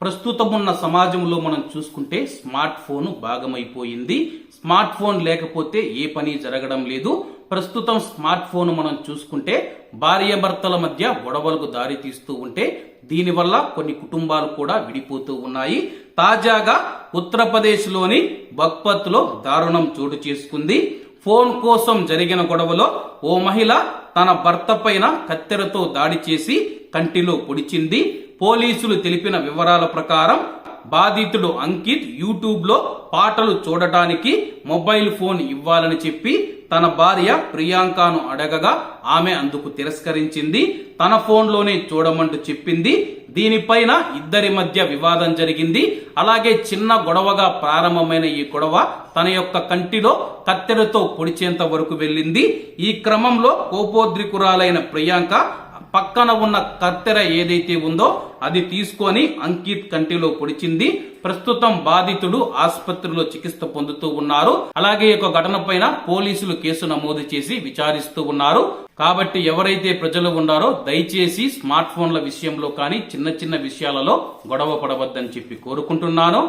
ప్రస్తుతం ఉన్న సమాజంలో మనం చూసుకుంటే స్మార్ట్ ఫోన్ భాగమైపోయింది. స్మార్ట్ ఫోన్ లేకపోతే ఏ పని జరగడం లేదు. ప్రస్తుతం స్మార్ట్ ఫోన్ మనం చూసుకుంటే భార్యాభర్తల మధ్య గొడవలకు దారి తీస్తూ ఉంటే దీనివల్ల కొన్ని కుటుంబాలు కూడా విడిపోతూ ఉన్నాయి. తాజాగా ఉత్తరప్రదేశ్లోని లోని దారుణం చోటు చేసుకుంది. ఫోన్ కోసం జరిగిన గొడవలో ఓ మహిళ తన భర్త పైన కత్తెరతో దాడి చేసి కంటిలో పొడిచింది. పోలీసులు తెలిపిన వివరాల ప్రకారం బాధితుడు అంకిత్ యూట్యూబ్లో పాటలు చూడటానికి మొబైల్ ఫోన్ ఇవ్వాలని చెప్పి తన భార్య ప్రియాంకను అడగగా ఆమె అందుకు తిరస్కరించింది. తన ఫోన్లోనే చూడమంటూ చెప్పింది. దీనిపైన ఇద్దరి మధ్య వివాదం జరిగింది. అలాగే చిన్న గొడవగా ప్రారంభమైన ఈ గొడవ తన యొక్క కంటిలో కత్తెరతో పొడిచేంత వరకు వెళ్ళింది. ఈ క్రమంలో కోపోద్రికురాలైన ప్రియాంక పక్కన ఉన్న కత్తెర ఏదైతే ఉందో అది తీసుకొని అంకిత్ కంటిలో పొడిచింది. ప్రస్తుతం బాధితుడు ఆసుపత్రిలో చికిత్స పొందుతూ ఉన్నారు. అలాగే ఈ ఘటన పైన పోలీసులు కేసు నమోదు చేసి విచారిస్తూ ఉన్నారు. కాబట్టి ఎవరైతే ప్రజలు ఉన్నారో దయచేసి స్మార్ట్ ఫోన్ల విషయంలో కానీ చిన్న చిన్న విషయాలలో గొడవ పడవద్దని చెప్పి కోరుకుంటున్నాను.